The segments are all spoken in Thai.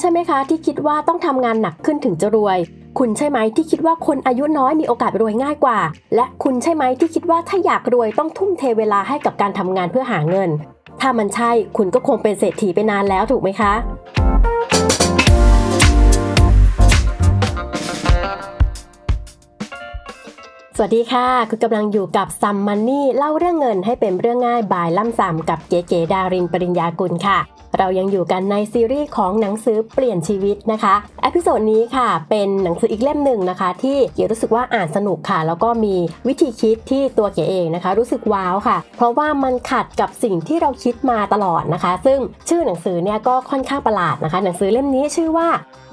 ใช่ไหมคะ ที่คิดว่าต้องทำงานหนักขึ้นถึงจะรวย คุณใช่ไหมที่คิดว่าคนอายุน้อยมีโอกาสรวยง่ายกว่า และคุณใช่ไหมที่คิดว่าถ้าอยากรวยต้องทุ่มเทเวลาให้กับการทำงานเพื่อหาเงิน ถ้ามันใช่คุณก็คงเป็นเศรษฐีไปนานแล้วถูกไหมคะ สวัสดีค่ะ คุณกำลังอยู่กับซัมมันนี่เล่าเรื่องเงินให้เป็นเรื่องง่ายบายล่ำซำกับเก๋ๆดารินปริญญากุลค่ะ เรายังอยู่กันในซีรีส์ของหนังสือเปลี่ยนชีวิตนะคะเอพิโซดนี้ค่ะเป็นหนังสืออีกเล่มหนึ่งนะคะ ที่เก๋รู้สึกว่าอ่านสนุกค่ะ แล้วก็มีวิธีคิดที่ตัวเก๋เองนะคะ รู้สึกว้าวค่ะ เพราะว่ามันขัดกับสิ่งที่เราคิดมาตลอดนะคะ ซึ่งชื่อหนังสือเนี่ยก็ค่อนข้างประหลาดนะคะ หนังสือเล่มนี้ชื่อว่า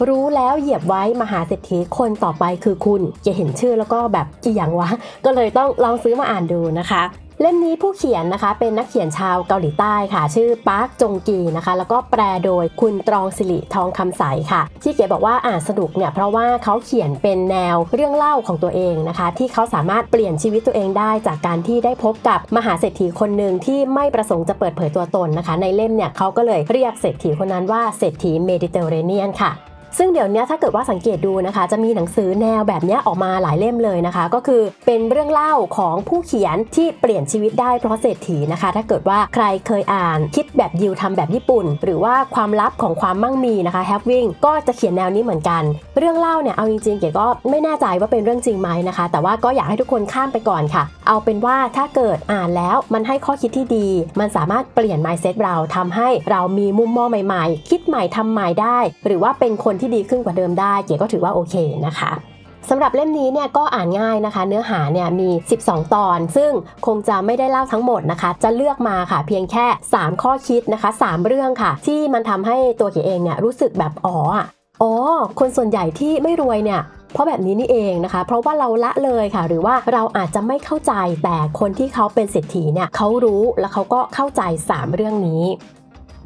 รู้แล้วเหยียบไว้มหาเศรษฐีคนต่อไปคือคุณเก๋เห็นชื่อแล้วก็แบบอีหยังวะ ก็เลยต้องลองซื้อมาอ่านดูนะคะเล่มนี้ผู้เขียนนะคะเป็นนักเขียนชาวเกาหลีใต้ค่ะ ชื่อปาร์คจงกีนะคะ แล้วก็แปลโดยคุณตรองสิริทองคำใสค่ะ ที่เก๋บอกว่าอ่านสนุกเนี่ยเพราะว่าเขาเขียนเป็นแนวเรื่องเล่าของตัวเองนะคะ ที่เขาสามารถเปลี่ยนชีวิตตัวเองได้ จากการที่ได้พบกับมหาเศรษฐีคนหนึ่งที่ไม่ประสงค์จะเปิดเผยตัวตนนะคะ ในเล่มเนี่ยเขาก็เลยเรียกเศรษฐีคนนั้นว่าเศรษฐีเมดิเตอร์เรเนียนค่ะ ซึ่งเดี๋ยวนี้ถ้าเกิดว่าสังเกตดูนะคะ จะมีหนังสือแนวแบบนี้ออกมาหลายเล่มเลยนะคะ ก็คือเป็นเรื่องเล่าของผู้เขียนที่เปลี่ยนชีวิตได้เพราะเศรษฐีนะคะ ถ้าเกิดว่าใครเคยอ่านคิดแบบยิวทำแบบญี่ปุ่น หรือว่าความลับของความมั่งมีนะคะแฮปวิ่งก็จะเขียนแนวนี้เหมือนกัน เรื่องเล่าเนี่ยเอาจริงๆเก๋ก็ไม่แน่ใจว่าเป็นเรื่องจริงไหมนะคะ แต่ว่าก็อยากให้ทุกคนข้ามไปก่อนค่ะ เอาเป็นว่าถ้าเกิดอ่านแล้วมันให้ข้อคิดที่ดี มันสามารถเปลี่ยน mindset เราทำให้เรามีมุมมองใหม่ๆ คิดใหม่ทำใหม่ได้ หรือว่าเป็นคนที่ดีขึ้นกว่าเดิมได้เก๋ก็ถือว่าโอเคนะคะสำหรับเล่มนี้เนี่ยก็อ่านง่ายนะคะ เนื้อหาเนี่ยมี 12 ตอน ซึ่งคงจะไม่ได้เล่าทั้งหมดนะคะ จะเลือกมาค่ะ เพียงแค่ 3 ข้อคิดนะคะ 3 เรื่องค่ะ ที่มันทำให้ตัวเก๋เองเนี่ยรู้สึกแบบอ๋ออ๋อคนส่วนใหญ่ที่ไม่รวยเนี่ยเพราะแบบนี้นี่เองนะคะ เพราะว่าเราละเลยค่ะ หรือว่าเราอาจจะไม่เข้าใจแต่คนที่เขาเป็นเศรษฐีเนี่ยเขารู้และเขาก็เข้าใจ 3 เรื่องนี้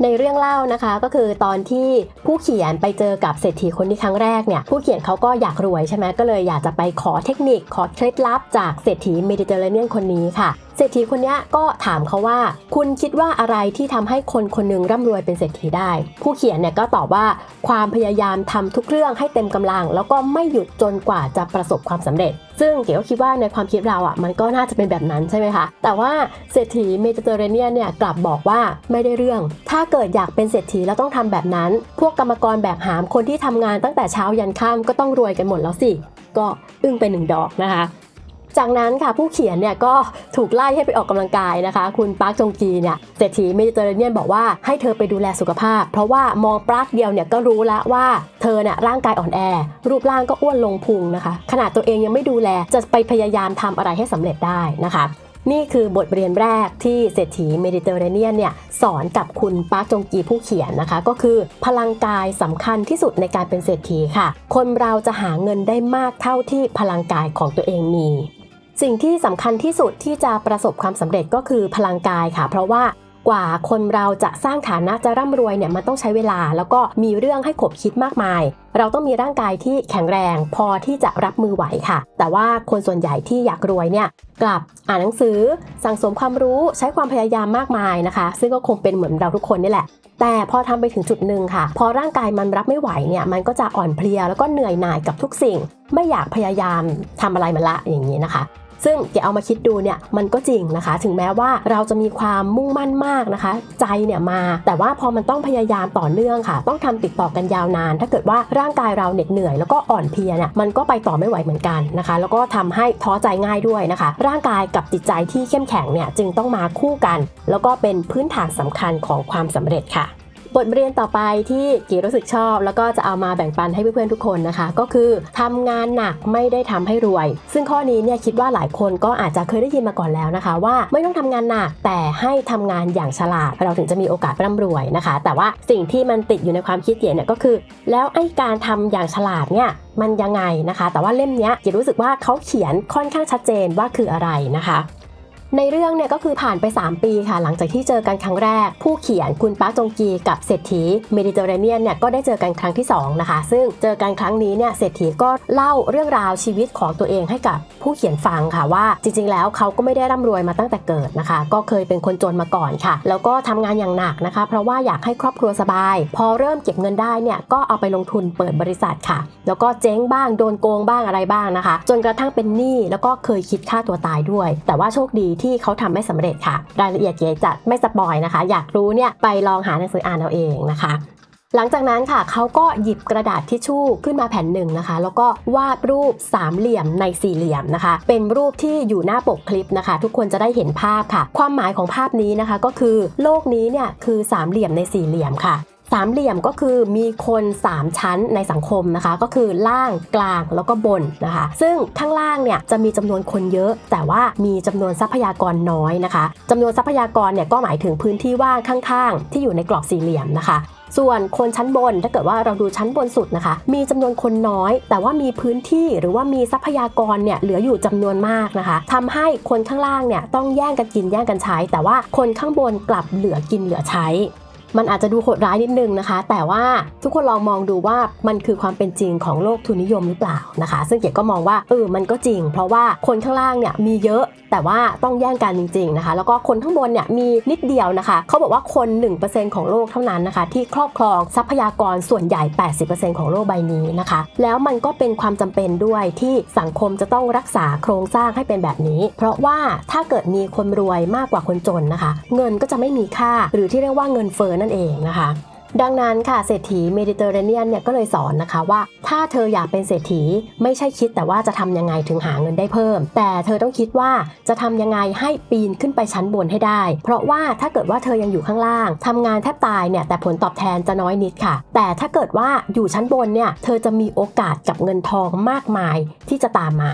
ในเรื่องเล่านะคะก็คือตอนที่ผู้เขียนไปเจอกับเศรษฐีคนที่ครั้งแรกเนี่ยผู้เขียนเขาก็อยากรวยใช่ไหมก็เลยอยากจะไปขอเทคนิคขอเคล็ดลับจากเศรษฐีเมดิเตอร์เรเนียนคนนี้ค่ะ เศรษฐีคนนี้ก็ถามเขาว่า คุณคิดว่าอะไรที่ทำให้คนคนหนึงร่ำรวยเป็นเศรษฐีได้ ผู้เขียนเนี่ยก็ตอบว่าความพยายามทำทุกเรื่องให้เต็มกำลัง แล้วก็ไม่หยุดจนกว่าจะประสบความสำเร็จ ซึ่งเก๋ก็คิดว่าในความคิดเราอะมันก็น่าจะเป็นแบบนั้นใช่ไหมคะ แต่ว่าเศรษฐีเมดิเตอร์เรเนียนเนี่ยกลับบอกว่าไม่ได้เรื่อง ถ้าเกิดอยากเป็นเศรษฐีแล้วต้องทำแบบนั้น พวกกรรมกรแบกหามคนที่ทำงานตั้งแต่เช้ายันค่ำก็ต้องรวยกันหมดแล้วสิ ก็อึ้งไปหนึ่งดอกนะคะ จากนั้นค่ะผู้เขียนเนี่ยก็ถูกไล่ให้ไปออกกำลังกายนะคะ คุณปาร์คจงกีเนี่ยเศรษฐีเมดิเตอร์เรเนียนบอกว่าให้เธอไปดูแลสุขภาพ เพราะว่ามองปลักเดียวเนี่ยก็รู้ล้วว่าเธอเนี่ยร่างกายอ่อนแอ รูปร่างก็อ้วนลงพุงนะคะ ขนาดตัวเองยังไม่ดูแลจะไปพยายามทำอะไรให้สำเร็จได้นะคะนี่คือบทเรียนแรกที่เศรษฐีเมดิเตอร์เรเนียนเนี่ยสอนกับคุณปาร์คจงกีผู้เขียนนะคะ ก็คือพลังกายสำคัญที่สุดในการเป็นเศรษฐีค่ะ คนเราจะหาเงินได้มากเท่าที่พลังกายของตัวเองมี สิ่งที่สำคัญที่สุดที่จะประสบความสำเร็จก็คือพลังกายค่ะ เพราะว่ากว่าคนเราจะสร้างฐานะจะร่ำรวยเนี่ยมันต้องใช้เวลา แล้วก็มีเรื่องให้ขบคิดมากมาย เราต้องมีร่างกายที่แข็งแรงพอที่จะรับมือไหวค่ะ แต่ว่าคนส่วนใหญ่ที่อยากรวยเนี่ยกลับอ่านหนังสือ สั่งสมความรู้ใช้ความพยายามมากมายนะคะ ซึ่งก็คงเป็นเหมือนเราทุกคนนี่แหละ แต่พอทำไปถึงจุดหนึ่งค่ะ พอร่างกายมันรับไม่ไหวเนี่ยมันก็จะอ่อนเพลียแล้วก็เหนื่อยหน่ายกับทุกสิ่ง ไม่อยากพยายามทำอะไรมันละอย่างนี้นะคะ ซึ่งเดี๋ยวเอามาคิดดูเนี่ยมันก็จริงนะคะ ถึงแม้ว่าเราจะมีความมุ่งมั่นมากนะคะ ใจเนี่ยมา แต่ว่าพอมันต้องพยายามต่อเนื่องค่ะ ต้องทำติดต่อกันยาวนาน ถ้าเกิดว่าร่างกายเราเหน็ดเหนื่อยแล้วก็อ่อนเพลียเนี่ยมันก็ไปต่อไม่ไหวเหมือนกันนะคะ แล้วก็ทำให้ท้อใจง่ายด้วยนะคะ ร่างกายกับจิตใจที่เข้มแข็งเนี่ยจึงต้องมาคู่กัน แล้วก็เป็นพื้นฐานสำคัญของความสำเร็จค่ะ บทเรียนต่อไปที่กีรู้สึกชอบ แล้วก็จะเอามาแบ่งปันให้เพื่อนๆทุกคนนะคะ ก็คือทำงานหนักไม่ได้ทำให้รวย ซึ่งข้อนี้เนี่ยคิดว่าหลายคนก็อาจจะเคยได้ยินมาก่อนแล้วนะคะ ว่าไม่ต้องทำงานหนักแต่ให้ทำงานอย่างฉลาด เราถึงจะมีโอกาสร่ำรวยนะคะ แต่ว่าสิ่งที่มันติดอยู่ในความคิดเกียเนี่ยก็คือ แล้วไอ้การทำอย่างฉลาดเนี่ยมันยังไงนะคะ แต่ว่าเล่มนี้ยกีรู้สึกว่าเขาเขียนค่อนข้างชัดเจนว่าคืออะไรนะคะ ในเรื่องเนี่ยก็คือผ่านไป 3 ปีค่ะ หลังจากที่เจอกันครั้งแรก ผู้เขียนคุณปาร์คจงกีกับเศรษฐีเมดิเตอร์เรเนียนเนี่ยก็ได้เจอกันครั้งที่ 2 นะคะ ซึ่งเจอกันครั้งนี้เนี่ยเศรษฐีก็เล่าเรื่องราวชีวิตของตัวเองให้กับผู้เขียนฟังค่ะว่า จริง ๆ แล้วเขาก็ไม่ได้ร่ำรวยมาตั้งแต่เกิดนะคะ ก็เคยเป็นคนจนมาก่อนค่ะ แล้วก็ทำงานอย่างหนักนะคะ เพราะว่าอยากให้ครอบครัวสบาย พอเริ่มเก็บเงินได้เนี่ยก็เอาไปลงทุนเปิดบริษัทค่ะ แล้วก็เจ๊งบ้างโดนโกงบ้างอะไรบ้างนะคะ จนกระทั่งเป็นหนี้แล้วก็เคยคิดฆ่าตัวตายด้วย แต่ว่าโชคดีที่เขาทำไม่สำเร็จค่ะ รายละเอียดเก๋จะไม่สปอยนะคะ อยากรู้เนี่ยไปลองหาหนังสืออ่านเอาเองนะคะหลังจากนั้นค่ะเขาก็หยิบกระดาษทิชชู่ขึ้นมาแผ่นหนึ่งนะคะ แล้วก็วาดรูปสามเหลี่ยมในสี่เหลี่ยมนะคะ เป็นรูปที่อยู่หน้าปกคลิปนะคะ ทุกคนจะได้เห็นภาพค่ะ ความหมายของภาพนี้นะคะ ก็คือโลกนี้เนี่ยคือสามเหลี่ยมในสี่เหลี่ยมค่ะ สามเหลี่ยมก็คือมีคน 3 ชั้นในสังคมนะคะ ก็คือล่างกลางแล้วก็บนนะคะ ซึ่งข้างล่างเนี่ยจะมีจำนวนคนเยอะ แต่ว่ามีจำนวนทรัพยากรน้อยนะคะจำนวนทรัพยากรเนี่ยก็หมายถึงพื้นที่ว่างข้างๆ ที่อยู่ในกรอบสี่เหลี่ยมนะคะส่วนคนชั้นบนถ้าเกิดว่าเราดูชั้นบนสุดนะคะ มีจำนวนคนน้อย แต่ว่ามีพื้นที่หรือว่ามีทรัพยากรเนี่ยเหลืออยู่จำนวนมากนะคะทำให้คนข้างล่างเนี่ยต้องแย่งกันกินแย่งกันใช้ แต่ว่าคนข้างบนกลับเหลือกินเหลือใช้ มันอาจจะดูโหดร้ายนิดนึงนะคะ แต่ว่าทุกคนลองมองดูว่ามันคือความเป็นจริงของโลกทุนนิยมหรือเปล่านะคะ ซึ่งเก๋ก็มองว่าเออมันก็จริง เพราะว่าคนข้างล่างเนี่ยมีเยอะ แต่ว่าต้องแย่งกันจริงๆนะคะ แล้วก็คนข้างบนเนี่ยมีนิดเดียวนะคะ เขาบอกว่าคน 1%ของโลกเท่านั้นนะคะ ที่ครอบครองทรัพยากรส่วนใหญ่ 80%ของโลกใบนี้นะคะ แล้วมันก็เป็นความจำเป็นด้วยที่สังคมจะต้องรักษาโครงสร้างให้เป็นแบบนี้ เพราะว่าถ้าเกิดมีคนรวยมากกว่าคนจนนะคะ เงินก็จะไม่มีค่าหรือที่เรียกว่าเงินเฟ้อนั่นเองนะคะ ดังนั้นค่ะเศรษฐีเมดิเตอร์เรเนียนเนี่ยก็เลยสอนนะคะว่า ถ้าเธออยากเป็นเศรษฐีไม่ใช่คิดแต่ว่าจะทำยังไงถึงหาเงินได้เพิ่ม แต่เธอต้องคิดว่าจะทำยังไงให้ปีนขึ้นไปชั้นบนให้ได้ เพราะว่าถ้าเกิดว่าเธอยังอยู่ข้างล่างทำงานแทบตายเนี่ยแต่ผลตอบแทนจะน้อยนิดค่ะ แต่ถ้าเกิดว่าอยู่ชั้นบนเนี่ยเธอจะมีโอกาสกับเงินทองมากมายที่จะตามมา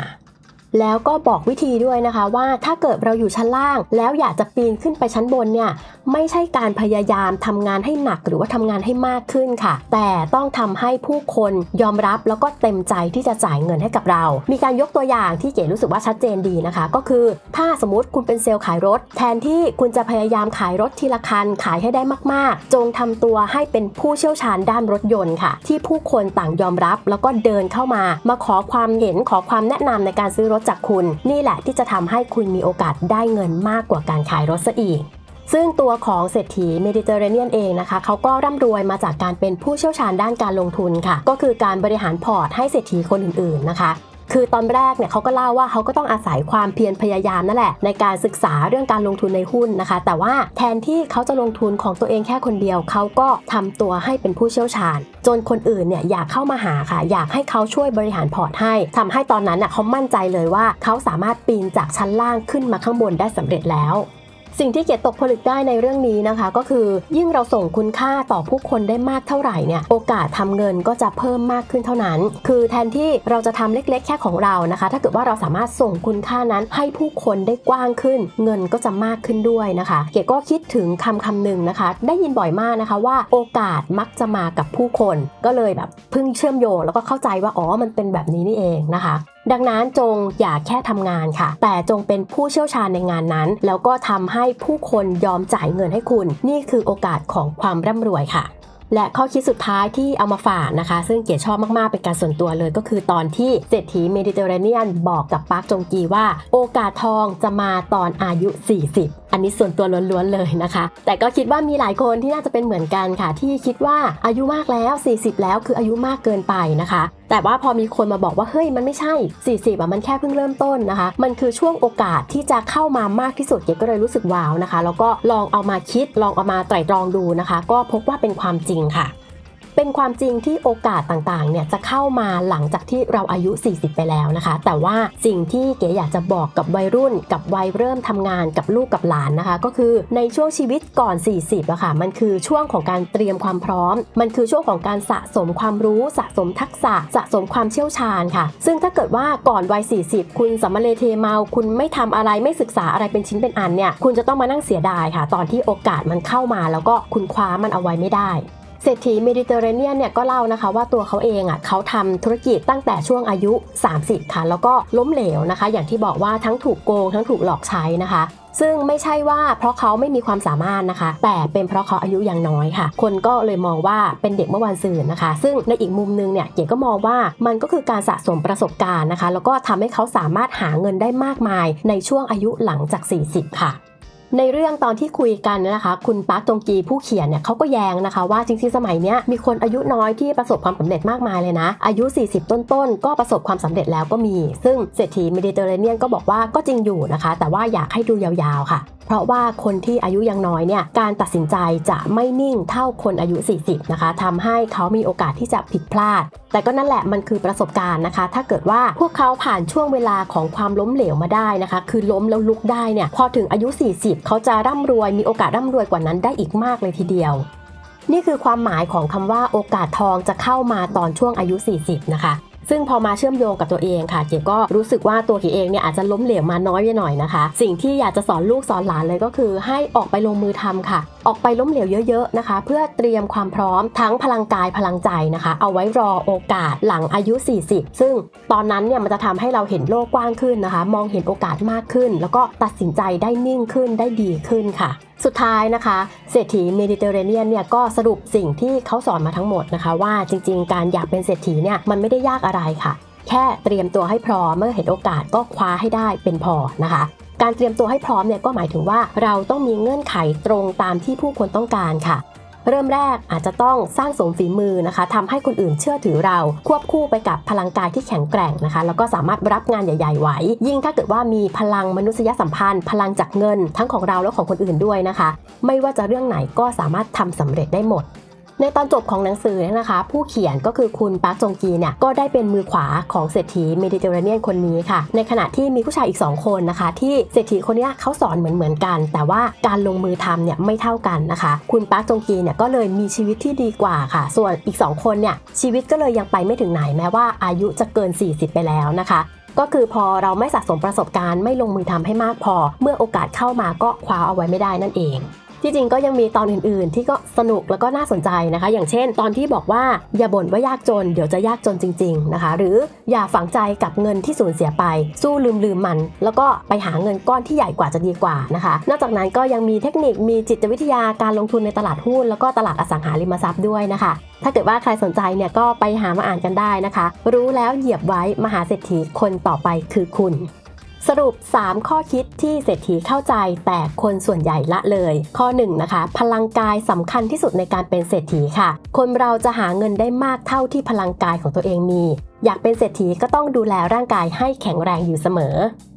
แล้วก็บอกวิธีด้วยนะคะว่าถ้าเกิดเราอยู่ชั้นล่าง แล้วอยากจะปีนขึ้นไปชั้นบนเนี่ยไม่ใช่การพยายามทำงานให้หนักหรือว่าทำงานให้มากขึ้นค่ะ แต่ต้องทำให้ผู้คนยอมรับแล้วก็เต็มใจที่จะจ่ายเงินให้กับเรา มีการยกตัวอย่างที่เก๋รู้สึกว่าชัดเจนดีนะคะ ก็คือ ถ้าสมมติคุณเป็นเซลล์ขายรถ แทนที่คุณจะพยายามขายรถทีละคันขายให้ได้มาก ๆ จงทำตัวให้เป็นผู้เชี่ยวชาญด้านรถยนต์ค่ะ ที่ผู้คนต่างยอมรับ แล้วก็เดินเข้ามา มาขอความเห็นขอความแนะนำในการซื้อรถจากคุณ นี่แหละที่จะทำให้คุณมีโอกาสได้เงินมากกว่าการขายรถซะอีกซึ่งตัวของเศรษฐีเมดิเตอร์เรเนียนเองนะคะเขาก็ร่ำรวยมาจากการเป็นผู้เชี่ยวชาญด้านการลงทุนค่ะ ก็คือการบริหารพอร์ตให้เศรษฐีคนอื่นๆนะคะ คือตอนแรกเนี่ยเขาก็เล่าว่าเขาก็ต้องอาศัยความเพียรพยายามนั่นแหละ ในการศึกษาเรื่องการลงทุนในหุ้นนะคะ แต่ว่าแทนที่เขาจะลงทุนของตัวเองแค่คนเดียว เขาก็ทำตัวให้เป็นผู้เชี่ยวชาญ จนคนอื่นเนี่ยอยากเข้ามาหาค่ะ อยากให้เขาช่วยบริหารพอร์ตให้ทำให้ตอนนั้นน่ะเขามั่นใจเลยว่าเขาสามารถปีนจากชั้นล่างขึ้นมาข้างบนได้สำเร็จแล้ว สิ่งที่เกียรติตกผลึกได้ในเรื่องนี้นะคะ ก็คือยิ่งเราส่งคุณค่าต่อผู้คนได้มากเท่าไหร่เนี่ยโอกาสทำเงินก็จะเพิ่มมากขึ้นเท่านั้น คือแทนที่เราจะทำเล็กๆ แค่ของเรานะคะ ถ้าเกิดว่าเราสามารถส่งคุณค่านั้นให้ผู้คนได้กว้างขึ้น เงินก็จะมากขึ้นด้วยนะคะ เก๋ก็คิดถึงคำคำหนึ่งนะคะ ได้ยินบ่อยมากนะคะว่าโอกาสมักจะมากับผู้คน ก็เลยแบบเพิ่งเชื่อมโยงแล้วก็เข้าใจว่าอ๋อมันเป็นแบบนี้นี่เองนะคะ ดังนั้นจงอย่าแค่ทำงานค่ะ แต่จงเป็นผู้เชี่ยวชาญในงานนั้น แล้วก็ทำให้ผู้คนยอมจ่ายเงินให้คุณ นี่คือโอกาสของความร่ำรวยค่ะและข้อคิดสุดท้ายที่เอามาฝากนะคะ ซึ่งเก๋ชอบมาก ๆ เป็นการส่วนตัวเลยก็คือตอนที่เศรษฐีเมดิเตอร์เรเนียนบอกกับปาร์คจงกีว่า โอกาสทองจะมาตอนอายุ 40 อันนี้ส่วนตัวล้วน ๆ เลยนะคะ แต่ก็คิดว่ามีหลายคนที่น่าจะเป็นเหมือนกันค่ะ ที่คิดว่าอายุมากแล้ว 40 แล้วคืออายุมากเกินไปนะคะ แต่ว่าพอมีคนมาบอกว่าเฮ้ยมันไม่ใช่ 40อะมันแค่เพิ่งเริ่มต้นนะคะ มันคือช่วงโอกาสที่จะเข้ามามากที่สุดเก๋ก็เลยรู้สึกว้าวนะคะ แล้วก็ลองเอามาคิดลองเอามาไตร่ตรองดูนะคะ ก็พบว่าเป็นความจริงค่ะ เป็นความจริงที่โอกาสต่างๆ เนี่ยจะเข้ามาหลังจากที่เราอายุ 40 ไปแล้วนะคะ แต่ว่าสิ่งที่เก๋อยากจะบอกกับวัยรุ่น กับวัยเริ่มทำงานกับลูกกับหลานนะคะ ก็คือในช่วงชีวิตก่อน 40อะค่ะ มันคือช่วงของการเตรียมความพร้อม มันคือช่วงของการสะสมความรู้ สะสมทักษะ สะสมความเชี่ยวชาญค่ะ ซึ่งถ้าเกิดว่าก่อนวัย 40 คุณสัมมาเลเทเมา คุณไม่ทำอะไรไม่ศึกษาอะไรเป็นชิ้นเป็นอันเนี่ย คุณจะต้องมานั่งเสียดายค่ะ ตอนที่โอกาสมันเข้ามาแล้วก็คุณคว้ามันเอาไว้ไม่ได้ เศรษฐีเมดิเตอร์เรเนียนเนี่ยก็เล่านะคะว่าตัวเขาเองอะเขาทำธุรกิจตั้งแต่ช่วงอายุ 30 ค่ะ แล้วก็ล้มเหลวนะคะ อย่างที่บอกว่าทั้งถูกโกง ทั้งถูกหลอกใช้นะคะซึ่งไม่ใช่ว่าเพราะเขาไม่มีความสามารถนะคะ แต่เป็นเพราะเขาอายุยังน้อยค่ะ คนก็เลยมองว่าเป็นเด็กเมื่อวันซืนนะคะ ซึ่งในอีกมุมนึงเนี่ยเก๋ก็มองว่ามันก็คือการสะสมประสบการณ์นะคะ แล้วก็ทำให้เขาสามารถหาเงินได้มากมายในช่วงอายุหลังจาก 40 ค่ะ ในเรื่องตอนที่คุยกันนะคะ คุณปาร์คจงกีผู้เขียนเนี่ยเขาก็แย้งนะคะว่าจริงๆสมัยเนี้ยมีคนอายุน้อยที่ประสบความสำเร็จมากมายเลยนะ อายุ 40 ต้นๆ ก็ประสบความสำเร็จแล้วก็มี ซึ่งเศรษฐีเมดิเตอร์เรเนียนก็บอกว่าก็จริงอยู่นะคะ แต่ว่าอยากให้ดูยาวๆค่ะเพราะว่าคนที่อายุยังน้อยเนี่ยการตัดสินใจจะไม่นิ่งเท่าคนอายุ 40 นะคะทำให้เขามีโอกาสที่จะผิดพลาด แต่ก็นั่นแหละมันคือประสบการณ์นะคะ ถ้าเกิดว่าพวกเขาผ่านช่วงเวลาของความล้มเหลวมาได้นะคะ คือล้มแล้วลุกได้เนี่ยพอถึงอายุ 40เขาจะร่ำรวยมีโอกาสร่ำรวยกว่านั้นได้อีกมากเลยทีเดียว นี่คือความหมายของคำว่าโอกาสทองจะเข้ามาตอนช่วงอายุ 40 นะคะ ซึ่งพอมาเชื่อมโยงกับตัวเองค่ะ เก๋ก็รู้สึกว่าตัวเก๋เองเนี่ยอาจจะล้มเหลวมาน้อยไปหน่อยนะคะ สิ่งที่อยากจะสอนลูกสอนหลานเลยก็คือ ให้ออกไปลงมือทำค่ะ ออกไปล้มเหลวเยอะๆนะคะ เพื่อเตรียมความพร้อมทั้งพลังกายพลังใจนะคะ เอาไว้รอโอกาสหลังอายุ 40 ซึ่งตอนนั้นเนี่ยมันจะทำให้เราเห็นโลกกว้างขึ้นนะคะ มองเห็นโอกาสมากขึ้น แล้วก็ตัดสินใจได้นิ่งขึ้นได้ดีขึ้นค่ะสุดท้ายนะคะเศรษฐีเมดิเตอร์เรเนียนเนี่ยก็สรุปสิ่งที่เขาสอนมาทั้งหมดนะคะ ว่าจริงๆ การอยากเป็นเศรษฐีเนี่ยมันไม่ได้ยากอะไรค่ะ แค่เตรียมตัวให้พร้อมเมื่อเห็นโอกาสก็คว้าให้ได้เป็นพอนะคะการเตรียมตัวให้พร้อมเนี่ยก็หมายถึงว่าเราต้องมีเงื่อนไขตรงตามที่ผู้คนต้องการค่ะ เริ่มแรกอาจจะต้องสร้างสมฝีมือนะคะทำให้คนอื่นเชื่อถือเราควบคู่ไปกับพลังกายที่แข็งแกร่งนะคะ แล้วก็สามารถรับงานใหญ่ๆไหว ยิ่งถ้าเกิดว่ามีพลังมนุษยสัมพันธ์ พลังจากเงิน ทั้งของเราและของคนอื่นด้วยนะคะ ไม่ว่าจะเรื่องไหนก็สามารถทำสำเร็จได้หมด ในตอนจบของหนังสือนะคะ ผู้เขียนก็คือคุณปาร์คจงกีเนี่ยก็ได้เป็นมือขวาของเศรษฐีเมดิเตอร์เรเนียนคนนี้ค่ะ ในขณะที่มีผู้ชายอีก 2 คนนะคะ ที่เศรษฐีคนนี้เขาสอนเหมือนเหมือนๆกัน แต่ว่าการลงมือทำเนี่ยไม่เท่ากันนะคะ คุณปาร์คจงกีเนี่ยก็เลยมีชีวิตที่ดีกว่าค่ะ ส่วนอีก 2 คนเนี่ยชีวิตก็เลยยังไปไม่ถึงไหนแม้ว่าอายุจะเกิน 40 ไปแล้วนะคะก็คือพอเราไม่สะสมประสบการณ์ไม่ลงมือทำให้มากพอ เมื่อโอกาสเข้ามาก็คว้าเอาไว้ไม่ได้นั่นเอง ที่จริงก็ยังมีตอนอื่นๆ ที่ก็สนุกแล้วก็น่าสนใจนะคะ อย่างเช่น ตอนที่บอกว่าอย่าบ่นว่ายากจน เดี๋ยวจะยากจนจริง ๆนะคะ หรืออย่าฝังใจกับเงินที่สูญเสียไป สู้ลืมลืมมัน แล้วก็ไปหาเงินก้อนที่ใหญ่กว่าจะดีกว่านะคะ นอกจากนั้นก็ยังมีเทคนิคมีจิตวิทยาการลงทุนในตลาดหุ้นแล้วก็ตลาดอสังหาริมทรัพย์ด้วยนะคะ ถ้าเกิดว่าใครสนใจเนี่ยก็ไปหามาอ่านกันได้นะคะ รู้แล้วเหยียบไว้มหาเศรษฐีคนต่อไปคือคุณ สรุป 3 ข้อคิดที่เศรษฐีเข้าใจแต่คนส่วนใหญ่ละเลย ข้อ1นนะคะ พลังกายสำคัญที่สุดในการเป็นเศรษฐีค่ะ คนเราจะหาเงินได้มากเท่าที่พลังกายของตัวเองมี อยากเป็นเศรษฐีก็ต้องดูแลร่างกายให้แข็งแรงอยู่เสมอ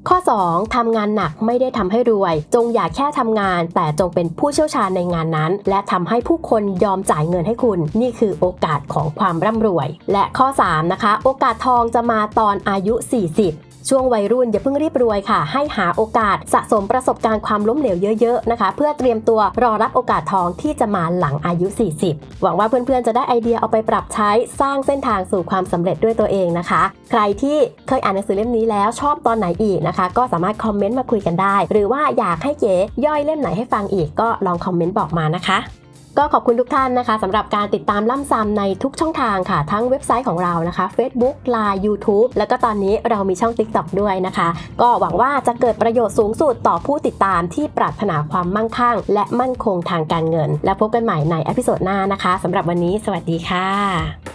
ข้อ 2ทำงานหนักไม่ได้ทำให้รวย จงอย่าแค่ทำงาน แต่จงเป็นผู้เชี่ยวชาญในงานนั้น และทำให้ผู้คนยอมจ่ายเงินให้คุณ นี่คือโอกาสของความร่ำรวย และข้อ 3 นะคะ โอกาสทองจะมาตอนอายุ 40 ช่วงวัยรุ่นอย่าเพิ่งรีบรวยค่ะ ให้หาโอกาสสะสมประสบการณ์ความล้มเหลวเยอะๆนะคะ เพื่อเตรียมตัวรอรับโอกาสทองที่จะมาหลังอายุ 40 หวังว่าเพื่อนๆจะได้ไอเดียเอาไปปรับใช้สร้างเส้นทางสู่ความสำเร็จด้วยตัวเองนะคะ ใครที่เคยอ่านหนังสือเล่มนี้แล้วชอบตอนไหนอีกนะคะ ก็สามารถคอมเมนต์มาคุยกันได้ หรือว่าอยากให้เก๋ย่อยเล่มไหนให้ฟังอีกก็ลองคอมเมนต์บอกมานะคะ ก็ขอบคุณทุกท่านนะคะสำหรับการติดตามล่ำซ้ำในทุกช่องทางค่ะ ทั้งเว็บไซต์ของเรานะคะ Facebook Line YouTube แล้วก็ตอนนี้เรามีช่อง TikTok ด้วยนะคะ ก็หวังว่าจะเกิดประโยชน์สูงสุดต่อผู้ติดตามที่ปรารถนาความมั่งคั่ง และมั่นคงทางการเงิน และพบกันใหม่ในอพิโซดหน้านะคะสำหรับวันนี้ สวัสดีค่ะ